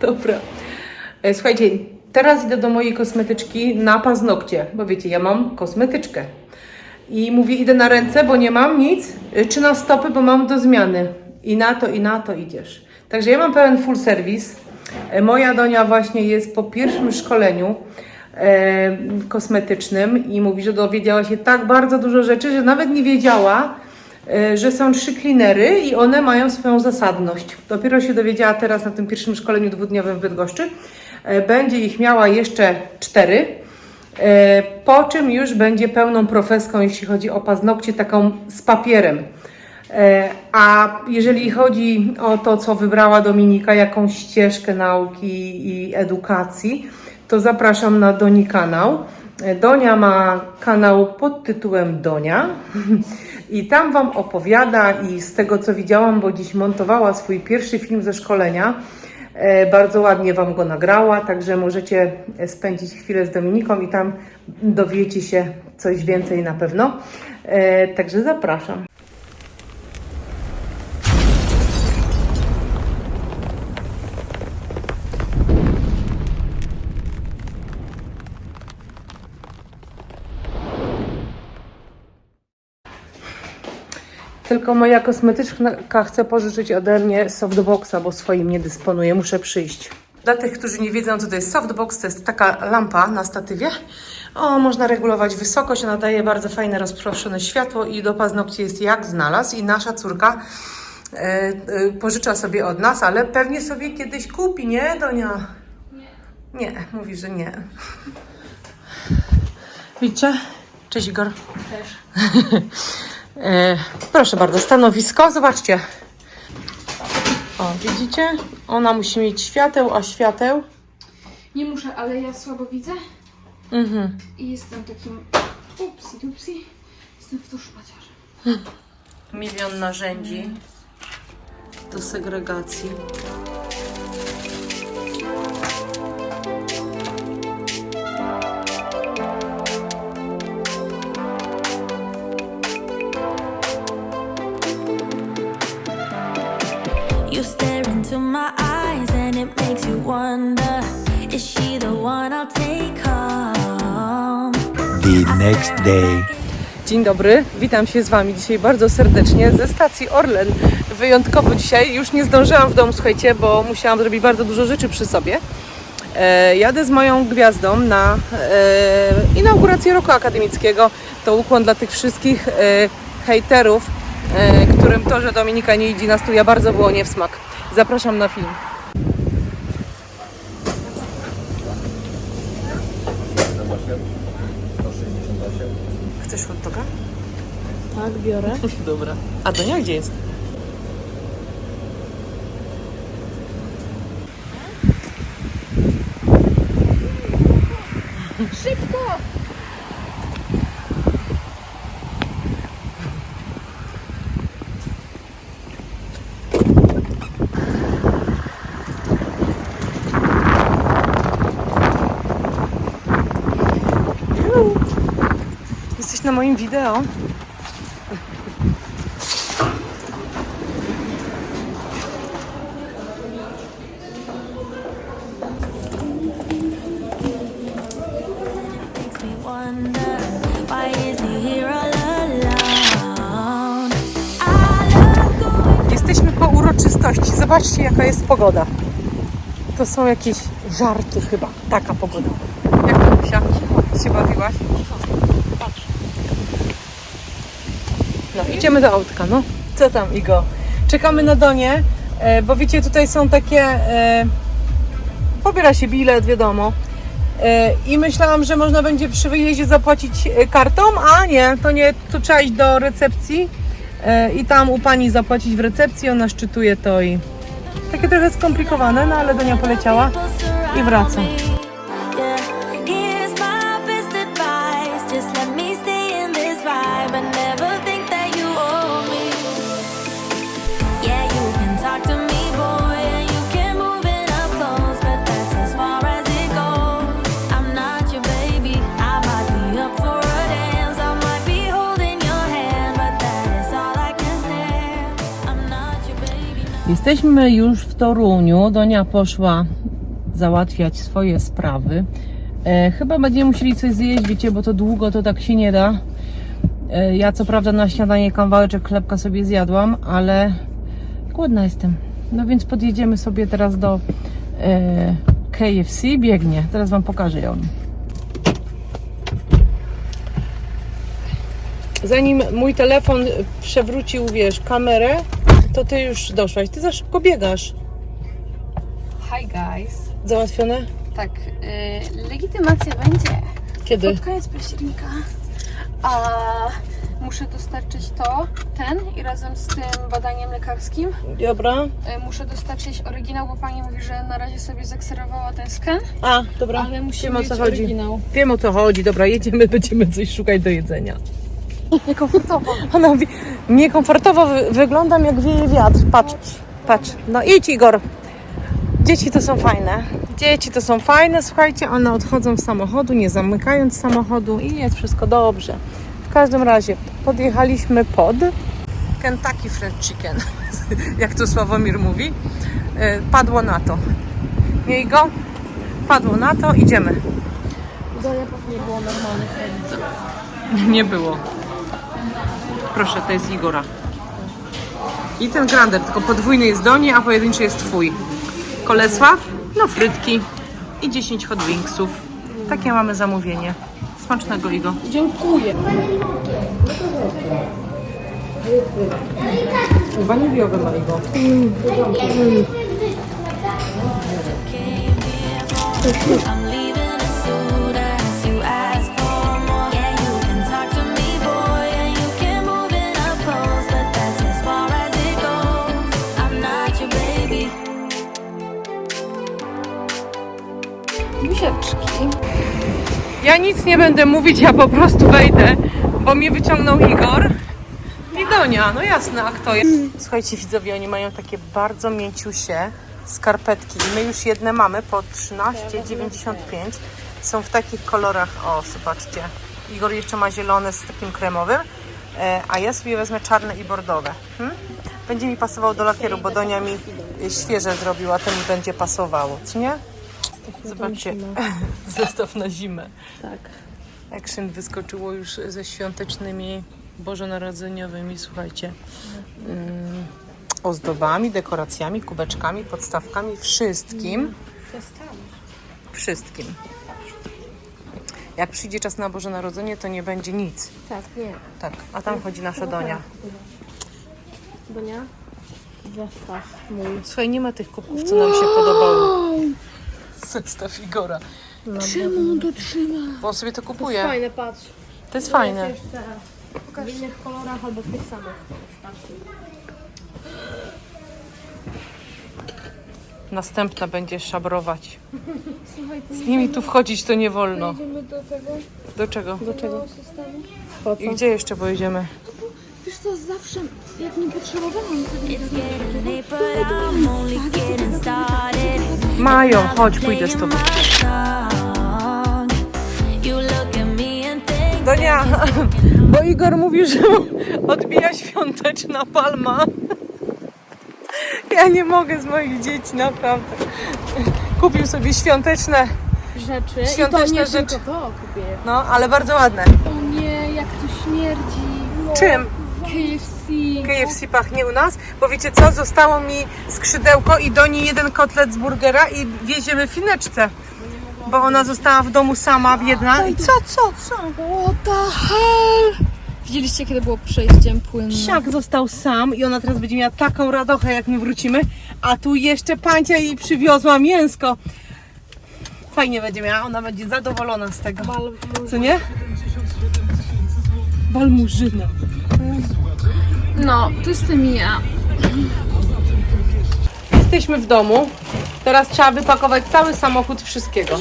Dobra. E, Słuchajcie, teraz idę do mojej kosmetyczki na paznokcie, bo wiecie, ja mam kosmetyczkę. I mówię, idę na ręce, bo nie mam nic, y, czy na stopy, bo mam do zmiany. I na to, i na to idziesz. Także ja mam pełen full service. E, Moja Donia właśnie jest po pierwszym szkoleniu e, kosmetycznym i mówi, że dowiedziała się tak bardzo dużo rzeczy, że nawet nie wiedziała, e, że są trzy cleanery i one mają swoją zasadność. Dopiero się dowiedziała teraz na tym pierwszym szkoleniu dwudniowym w Bydgoszczy. E, Będzie ich miała jeszcze cztery. E, Po czym już będzie pełną profeską, jeśli chodzi o paznokcie, taką z papierem. E, A jeżeli chodzi o to, co wybrała Dominika, jakąś ścieżkę nauki i edukacji, to zapraszam na Doni kanał. E, Donia ma kanał pod tytułem Donia i tam Wam opowiada i z tego co widziałam, bo dziś montowała swój pierwszy film ze szkolenia, E, Bardzo ładnie Wam go nagrała, także możecie e, spędzić chwilę z Dominiką i tam dowiecie się coś więcej na pewno. E, Także zapraszam. Tylko moja kosmetyczka chce pożyczyć ode mnie softboxa, bo swoim nie dysponuję. Muszę przyjść. Dla tych, którzy nie wiedzą, co to jest softbox, to jest taka lampa na statywie. O, można regulować wysokość, ona daje bardzo fajne, rozproszone światło i do paznokci jest jak znalazł. I nasza córka e, e, pożycza sobie od nas, ale pewnie sobie kiedyś kupi, nie, Donia? Nie. Nie, mówi, że nie. Widzicie? Cześć Igor. Też. E, proszę bardzo, stanowisko, zobaczcie. O, widzicie? Ona musi mieć świateł, a świateł. Nie muszę, ale ja słabo widzę Mhm. i jestem takim upsi dupsi. Jestem w to szmaciarzem. Milion narzędzi do segregacji. My eyes and it makes you wonder Is she the one I'll take home? the next day. Dzień dobry, witam się z Wami dzisiaj bardzo serdecznie ze stacji Orlen. Wyjątkowo dzisiaj, już nie zdążyłam w domu, słuchajcie, bo musiałam zrobić bardzo dużo rzeczy przy sobie. E, jadę z moją gwiazdą na e, inaugurację roku akademickiego. To ukłon dla tych wszystkich e, hejterów, e, którym to, że Dominika nie idzie na studia, bardzo było nie w smak. Zapraszam na film. Chcesz hot doga? Tak, biorę. Dobra. A Donia gdzie jest? Szybko! Jesteś na moim wideo. Makes me wonder Why is he here all I love going Jesteśmy po uroczystości. Zobaczcie, jaka jest pogoda. To są jakieś żarty chyba. Taka pogoda. Jak to się bawiłaś? No, idziemy do autka, no. Co tam, Igo? Czekamy na Donię, e, bo wiecie, tutaj są takie... E, pobiera się bilet, wiadomo. E, I myślałam, że można będzie przy wyjeździe zapłacić e, kartą, a nie, to nie, tu trzeba iść do recepcji i tam u pani zapłacić w recepcji, ona szczytuje to i takie trochę skomplikowane, no ale Donia poleciała i wraca. Jesteśmy już w Toruniu. Donia poszła załatwiać swoje sprawy. E, chyba będziemy musieli coś zjeść, wiecie, bo to długo to tak się nie da. E, ja co prawda na śniadanie kawałeczek chlebka sobie zjadłam, ale głodna jestem. No więc podjedziemy sobie teraz do e, KFC. Biegnie. Zaraz Wam pokażę ją. Zanim mój telefon przewrócił, wiesz, kamerę, to ty już doszłaś. Ty za szybko biegasz. Hi guys. Załatwione? Tak, y, legitymacja będzie Kiedy? pod koniec października. A muszę dostarczyć to, ten i razem z tym badaniem lekarskim Dobra. y, muszę dostarczyć oryginał, bo pani mówi, że na razie sobie zakserowała ten skan, A, dobra. ale musi Wiem o co chodzi. oryginał. Wiem o co chodzi. Dobra, jedziemy, będziemy coś szukać do jedzenia. Niekomfortowo. Ona wi- niekomfortowo wy- wyglądam jak wieje wiatr. Patrz, patrz. No idź Igor. Dzieci to są fajne. Dzieci to są fajne, słuchajcie, one odchodzą z samochodu, nie zamykając samochodu i jest wszystko dobrze. W każdym razie podjechaliśmy pod Kentucky Fried Chicken, jak to Sławomir mówi. E, Padło na to. Nie go? Padło na to, idziemy. Dolia pewnie było normalnych. Nie było. Proszę, to jest Igora. I ten grander, tylko podwójny jest do niej, a pojedynczy jest twój. Kolesław, no frytki i 10 hot wingsów. Takie mamy zamówienie. Smacznego Igo. Dziękuję. Waniliowe ma Igo. I'm leaving Ja nic nie będę mówić, ja po prostu wejdę, bo mnie wyciągnął Igor. I Donia, no jasne, a kto jest? Słuchajcie widzowie, oni mają takie bardzo mięciusie skarpetki. My już jedne mamy po 13,95. Są w takich kolorach, o zobaczcie. Igor jeszcze ma zielone z takim kremowym, e, a ja sobie wezmę czarne i bordowe. Hmm? Będzie mi pasował do lakieru, bo Donia mi e, świeże zrobiła, to mi będzie pasowało, co nie? Zobaczcie, zestaw na zimę. Tak. Action wyskoczyło już ze świątecznymi bożonarodzeniowymi, słuchajcie, mm, ozdobami, dekoracjami, kubeczkami, podstawkami, wszystkim. Wszystkim. Jak przyjdzie czas na Boże Narodzenie, to nie będzie nic. Tak, nie. Tak, a tam chodzi nasza Donia. Donia? Zestaw mój. Słuchaj, nie ma tych kubków, co nam się podobały. Zestaw Igora. Czemu on to trzyma? Bo on sobie to kupuje. Fajne, patrz. To jest fajne. Jeszcze w innych kolorach albo w tych samych. Następna będzie szabrować. Słuchaj, Z nimi tu wchodzić to nie wolno. idziemy do tego Do czego? do czego? systemu. I gdzie jeszcze pojedziemy? Wiesz co, zawsze jak nie potrzebowałam sobie It's getting late, but I'm only getting started. Mają, chodź, pójdę z tobą. Donia, bo Igor mówił, że odbija świąteczna palma. Ja nie mogę z moich dzieci, naprawdę. Kupił sobie świąteczne, rzeczy. Świąteczne I to nie rzeczy. tylko to kupię. no ale bardzo ładne. O nie, jak tu śmierdzi. Czym? KFC. KFC pachnie u nas, bo wiecie co, zostało mi skrzydełko i do niej jeden kotlet z burgera i wieziemy fineczce. Bo ona została w domu sama, biedna. I co, co, co? What the hell? Widzieliście, kiedy było przejściem płynne? Psiak został sam i ona teraz będzie miała taką radochę, jak my wrócimy. A tu jeszcze pancia jej przywiozła mięsko. Fajnie będzie miała, ona będzie zadowolona z tego. Co nie? Balmurzyna. No, to jestem ja. Jesteśmy w domu. Teraz trzeba wypakować cały samochód wszystkiego.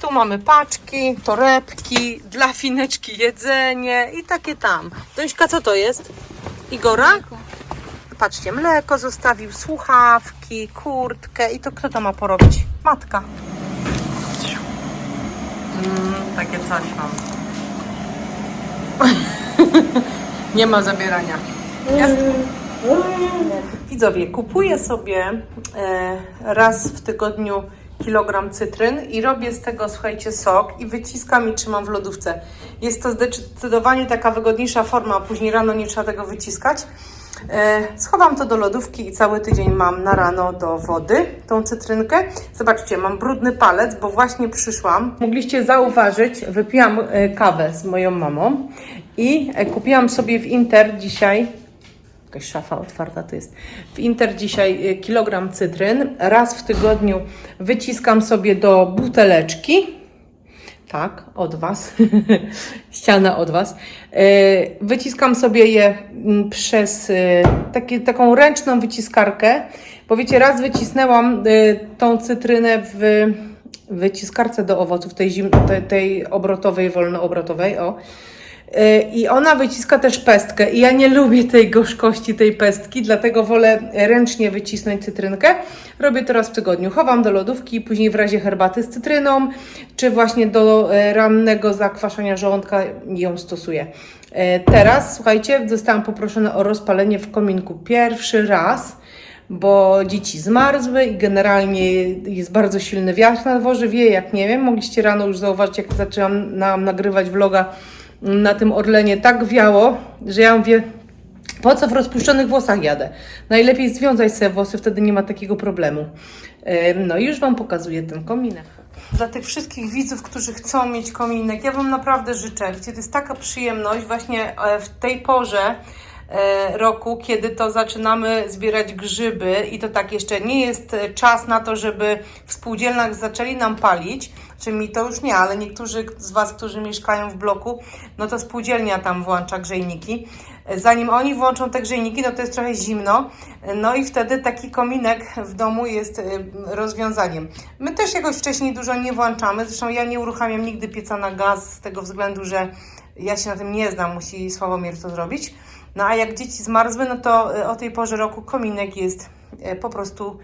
Tu mamy paczki, torebki, dla fineczki jedzenie i takie tam. Dońśka, co to jest? Igora? Patrzcie, mleko zostawił, słuchawki, kurtkę i to kto to ma porobić? Matka. Mm, takie coś mam. Nie ma zabierania. Jest? Widzowie, kupuję sobie e, raz w tygodniu kilogram cytryn i robię z tego, słuchajcie, sok i wyciskam i trzymam w lodówce. Jest to zdecydowanie taka wygodniejsza forma, a później rano nie trzeba tego wyciskać. E, schowam to do lodówki i cały tydzień mam na rano do wody tą cytrynkę. Zobaczcie, mam brudny palec, bo właśnie przyszłam. Mogliście zauważyć, wypiłam e, kawę z moją mamą i e, kupiłam sobie w Inter dzisiaj jakaś szafa otwarta to jest. W Inter dzisiaj y, kilogram cytryn. Raz w tygodniu wyciskam sobie do buteleczki. Tak, od Was. Ściana od Was. Y, Wyciskam sobie je mm, przez taki, taką ręczną wyciskarkę. Bo wiecie, raz wycisnęłam tą cytrynę w wyciskarce do owoców, tej, zim, tej, tej obrotowej, wolnoobrotowej. O. I ona wyciska też pestkę. I ja nie lubię tej gorzkości tej pestki, dlatego wolę ręcznie wycisnąć cytrynkę. Robię to raz w tygodniu. Chowam do lodówki, później w razie herbaty z cytryną, czy właśnie do e, rannego zakwaszenia żołądka ją stosuję. E, Teraz, słuchajcie, zostałam poproszona o rozpalenie w kominku pierwszy raz bo dzieci zmarzły i generalnie jest bardzo silny wiatr na dworze, wie jak nie wiem, mogliście rano już zauważyć, jak zaczęłam nam nagrywać vloga na tym Orlenie, tak wiało, że ja mówię, po co w rozpuszczonych włosach jadę? Najlepiej związać sobie włosy, wtedy nie ma takiego problemu. No i już Wam pokazuję ten kominek. Dla tych wszystkich widzów, którzy chcą mieć kominek, ja Wam naprawdę życzę. Wiecie, to jest taka przyjemność właśnie e, w tej porze e, roku, kiedy to zaczynamy zbierać grzyby i to tak jeszcze nie jest e, czas na to, żeby w spółdzielniach zaczęli nam palić, czy mi to już nie, ale niektórzy z Was, którzy mieszkają w bloku, no to spółdzielnia tam włącza grzejniki. Zanim oni włączą te grzejniki, no to jest trochę zimno, no i wtedy taki kominek w domu jest e, rozwiązaniem. My też jakoś wcześniej dużo nie włączamy, zresztą ja nie uruchamiam nigdy pieca na gaz z tego względu, że ja się na tym nie znam, musi Sławomir to zrobić. No a jak dzieci zmarzły, no to e, o tej porze roku kominek jest e, po prostu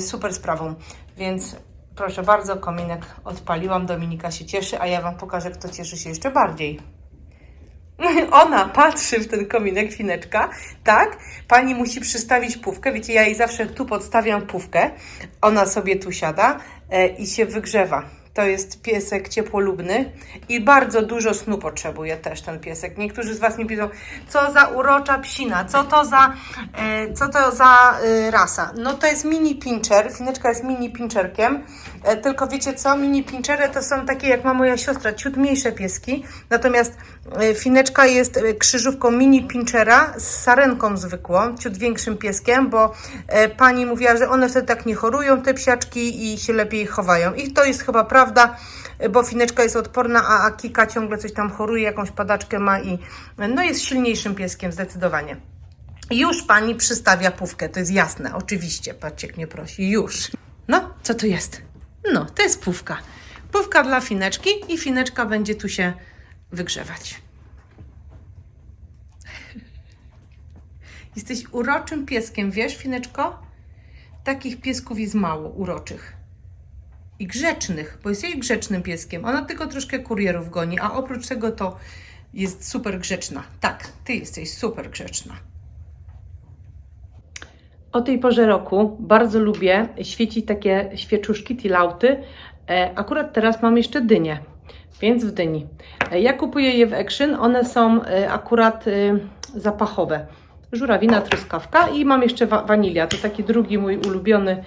super sprawą. Więc proszę bardzo, kominek odpaliłam, Dominika się cieszy, a ja Wam pokażę, kto cieszy się jeszcze bardziej. Ona patrzy w ten kominek, fineczka, tak? Pani musi przystawić pówkę. Wiecie, ja jej zawsze tu podstawiam pówkę. Ona sobie tu siada e, i się wygrzewa. To jest piesek ciepłolubny i bardzo dużo snu potrzebuje też ten piesek. Niektórzy z Was mi piszą, co za urocza psina, co to za, e, co to za e, rasa. No to jest mini pincher, fineczka jest mini pincherkiem, tylko wiecie co, mini pinchery to są takie jak ma moja siostra, ciut mniejsze pieski, natomiast e, fineczka jest e, krzyżówką mini pinchera z sarenką zwykłą, ciut większym pieskiem, bo e, pani mówiła, że one wtedy tak nie chorują, te psiaczki i się lepiej chowają. I to jest chyba prawda, e, bo fineczka jest odporna, a, a Kika ciągle coś tam choruje, jakąś padaczkę ma i e, no jest silniejszym pieskiem zdecydowanie. Już pani przystawia pówkę, to jest jasne, oczywiście. Patrzcie, jak mnie prosi, już. No, co tu jest? No, to jest pówka. Pówka dla fineczki i fineczka będzie tu się wygrzewać. Jesteś uroczym pieskiem, wiesz, fineczko? Takich piesków jest mało uroczych. I grzecznych, bo jesteś grzecznym pieskiem. Ona tylko troszkę kurierów goni, a oprócz tego to jest super grzeczna. Tak, ty jesteś super grzeczna. O tej porze roku bardzo lubię świecić takie świeczuszki, tilauty. E, Akurat teraz mam jeszcze dynię, więc w dyni. E, Ja kupuję je w Action, one są e, akurat zapachowe. Żurawina, truskawka i mam jeszcze wa- wanilia, to taki drugi mój ulubiony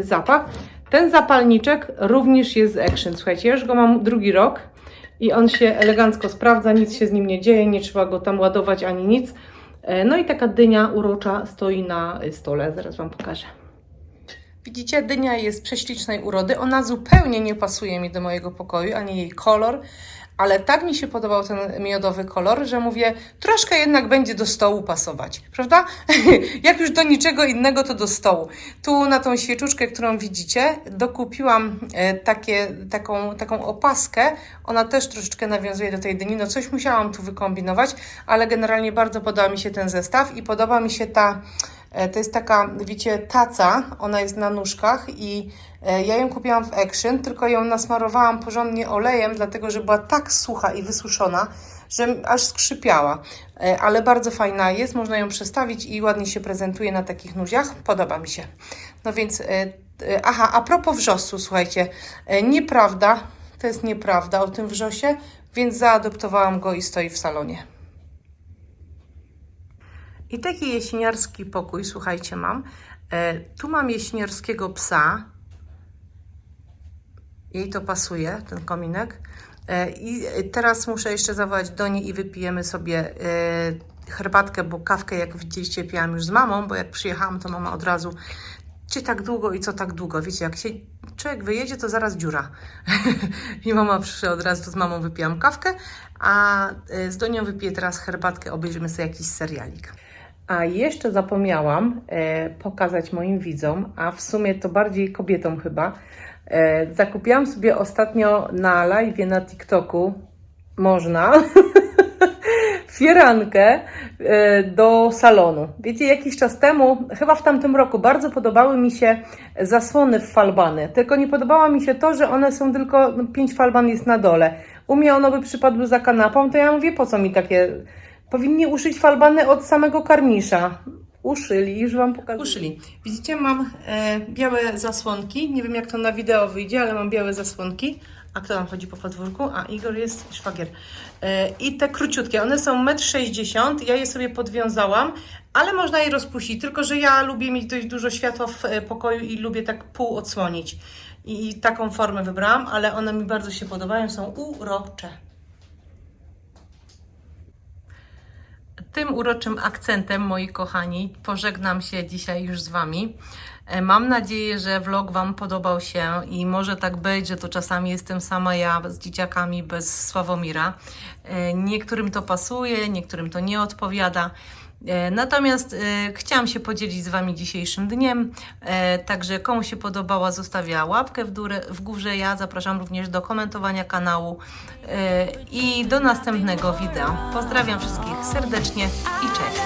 zapach. Ten zapalniczek również jest z Action, słuchajcie, ja już go mam drugi rok i on się elegancko sprawdza, nic się z nim nie dzieje, nie trzeba go tam ładować ani nic. E, No i taka dynia urocza stoi na stole, zaraz Wam pokażę. Widzicie, dynia jest prześlicznej urody. Ona zupełnie nie pasuje mi do mojego pokoju, ani jej kolor, ale tak mi się podobał ten miodowy kolor, że mówię, troszkę jednak będzie do stołu pasować, prawda? Jak już do niczego innego, to do stołu. Tu na tą świeczuszkę, którą widzicie, dokupiłam e, takie, taką, taką opaskę. Ona też troszeczkę nawiązuje do tej dyni. No coś musiałam tu wykombinować, ale generalnie bardzo podoba mi się ten zestaw i podoba mi się ta To jest taka, wiecie, taca, ona jest na nóżkach i e, ja ją kupiłam w Action, tylko ją nasmarowałam porządnie olejem, dlatego że była tak sucha i wysuszona, że aż skrzypiała. E, Ale bardzo fajna jest, można ją przestawić i ładnie się prezentuje na takich nóżach. Podoba mi się. No więc, e, e, aha, a propos wrzosu, słuchajcie, e, nieprawda, to jest nieprawda o tym wrzosie, więc zaadoptowałam go i stoi w salonie. I taki jesieniarski pokój, słuchajcie, mam. E, tu mam jesieniarskiego psa. Jej to pasuje, ten kominek. E, I teraz muszę jeszcze zawołać do niej i wypijemy sobie e, herbatkę, bo kawkę, jak widzieliście, piłam już z mamą, bo jak przyjechałam, to mama od razu czy tak długo i co tak długo? Wiecie, jak się człowiek wyjedzie, to zaraz dziura. I mama przyszła od razu, to z mamą wypijam kawkę, a e, z Donią wypiję teraz herbatkę, obejrzymy sobie jakiś serialik. A jeszcze zapomniałam e, pokazać moim widzom, a w sumie to bardziej kobietom chyba. E, zakupiłam sobie ostatnio na live na TikToku, można, fierankę e, do salonu. Wiecie, jakiś czas temu, chyba w tamtym roku, bardzo podobały mi się zasłony w falbany. Tylko nie podobało mi się to, że one są tylko, no, pięć falban jest na dole. U mnie one by przypadły za kanapą, to ja mówię, po co mi takie... Powinni uszyć falbany od samego karnisza. Uszyli, już Wam pokażę. Uszyli. Widzicie, mam e, białe zasłonki. Nie wiem, jak to na wideo wyjdzie, ale mam białe zasłonki. A kto tam chodzi po podwórku? A, Igor jest szwagier. E, I te króciutkie, one są 1,60 m. Ja je sobie podwiązałam, ale można je rozpuścić. Tylko, że ja lubię mieć dość dużo światła w e, pokoju i lubię tak pół odsłonić. I, I taką formę wybrałam, ale one mi bardzo się podobają, są urocze. Tym uroczym akcentem, moi kochani, pożegnam się dzisiaj już z Wami. E, Mam nadzieję, że vlog Wam podobał się i może tak być, że to czasami jestem sama ja z dzieciakami bez Sławomira. E, Niektórym to pasuje, niektórym to nie odpowiada. E, natomiast e, chciałam się podzielić z Wami dzisiejszym dniem, e, także komu się podobała zostawia łapkę w, durę, w górze, ja zapraszam również do komentowania kanału i do następnego wideo. Pozdrawiam wszystkich serdecznie i cześć!